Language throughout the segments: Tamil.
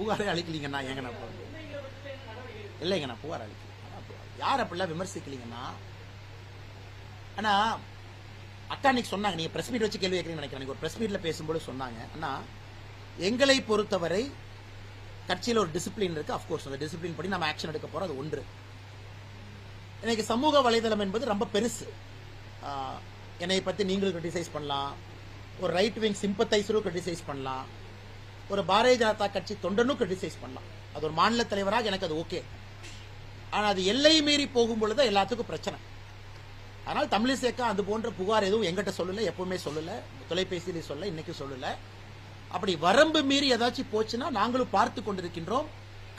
புகாரே அழிக்கலீங்கண்ணா ஏங்கண்ணா இல்லைங்கண்ணா புகார் அளிக்கல. யார் அப்படிலாம் விமர்சிக்கலீங்கன்னா ஆனா அக்கா அன்னைக்கு சொன்னாங்க நீங்க பிரஸ் மீட் வச்சு கேள்வி கேட்குறீங்கன்னு நினைக்கிறேன். ஒரு பிரஸ் மீட்ல பேசும்போது சொன்னாங்க அண்ணா எங்களை பொறுத்தவரை கட்சியில் ஒரு டிசிப்ளின் இருக்கு. அஃப்கோர்ஸ் அந்த டிசிப்ளின் படி நம்ம ஆக்ஷன் எடுக்க போறோம் அது ஒன்று. இன்னைக்கு சமூக வலைதளம் என்பது ரொம்ப பெருசு. என்னை பத்தி நீங்களும் கிரிட்டிசைஸ் பண்ணலாம். ஒரு ரைட் விங் சிம்பத்தைசரும் கிரிட்டிசைஸ் பண்ணலாம். ஒரு பாரதிய ஜனதா கட்சி தொண்டனும் கிரிட்டிசைஸ் பண்ணலாம். அது ஒரு மாநில தலைவராக எனக்கு அது ஓகே ஆனா அது எல்லை மீறி போகும் பொழுது எல்லாத்துக்கும் பிரச்சனை. ஆனால் தமிழிசேக்கா அது போன்ற புகார் எதுவும் எங்கிட்ட சொல்லல எப்பவுமே சொல்லல. தொலைபேசியில சொல்ல இன்னைக்கு சொல்லல. அப்படி வரம்பு மீறி ஏதாச்சும் போச்சுன்னா நாங்களும் பார்த்து கொண்டிருக்கின்றோம்.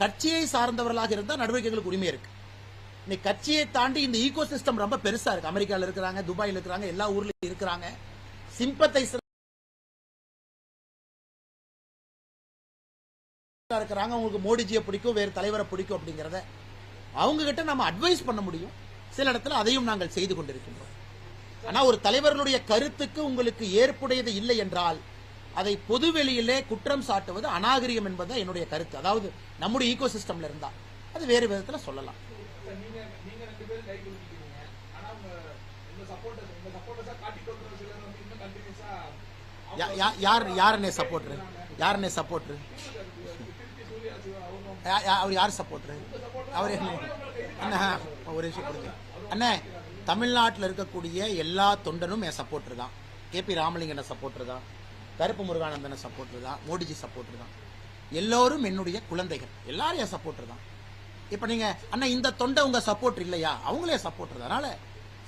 கட்சியை சார்ந்தவர்களாக இருந்தால் நடவடிக்கைகளுக்கு உரிமை இருக்கு. இன்னைக்கு கட்சியை தாண்டி இந்த ஈகோ சிஸ்டம் ரொம்ப பெருசா இருக்கு. அமெரிக்காவில் இருக்கிறாங்க துபாயில இருக்கிறாங்க எல்லா ஊர்லயும் இருக்கிறாங்க. சிம்பத்தைசர் இருக்கிறாங்க அவங்களுக்கு மோடிஜியை பிடிக்கும் வேறு தலைவரை பிடிக்கும் அப்படிங்கறத அவங்க கிட்ட நம்ம அட்வைஸ் பண்ண முடியும். சில இடத்துல அதையும் நாங்கள் செய்து கொண்டிருக்கின்றோம். ஆனா ஒரு தலைவர்களுடைய கருத்துக்கு உங்களுக்கு ஏற்புடையது இல்லை என்றால் அதை பொதுவெளியிலே குற்றம் சாட்டுவது அநாகரிகம் என்பது என்னுடைய கருத்து. அதாவது நம்முடைய ஈகோ சிஸ்டம்ல இருந்தா அது வேறு விதத்துல சொல்லலாம். யார் யாருன்னே சப்போர்ட்ரு யாருன்னே சப்போர்ட்ரு அவர் யார் சப்போர்ட்ரு அவர் என்ன? அண்ணா ஒரு விஷயம் கொடுங்க அண்ணே தமிழ்நாட்டில் இருக்கக்கூடிய எல்லா தொண்டனும் என் சப்போர்ட்ரு தான். கேபி ராமலிங்கன சப்போர்ட்ரு தான். கருப்பு முருகானந்தன சப்போர்ட்ரு தான். மோடிஜி சப்போர்ட்ரு தான். எல்லோரும் என்னுடைய குழந்தைகள். எல்லாரும் என் சப்போர்ட்ரு தான். இப்போ நீங்கள் அண்ணா இந்த தொண்டை உங்கள் சப்போர்ட் இல்லையா? அவங்களே சப்போர்ட்ரு அதனால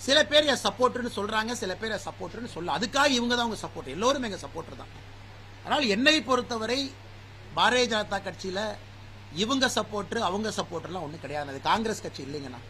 சில பேர் என் சப்போர்ட்ருன்னு சொல்கிறாங்க சில பேர் என் சப்போர்ட்ருன்னு சொல்ல. அதுக்காக இவங்க தான் உங்கள் சப்போர்ட் எல்லோரும் எங்கள் சப்போர்ட்ரு தான். அதனால் என்னை பொறுத்தவரை பாரதிய ஜனதா கட்சியில் இவங்க சப்போர்ட் அவங்க சப்போர்ட் எல்லாம் ஒன்றும் கிடையாது காங்கிரஸ் கட்சி இல்லைங்கண்ணா.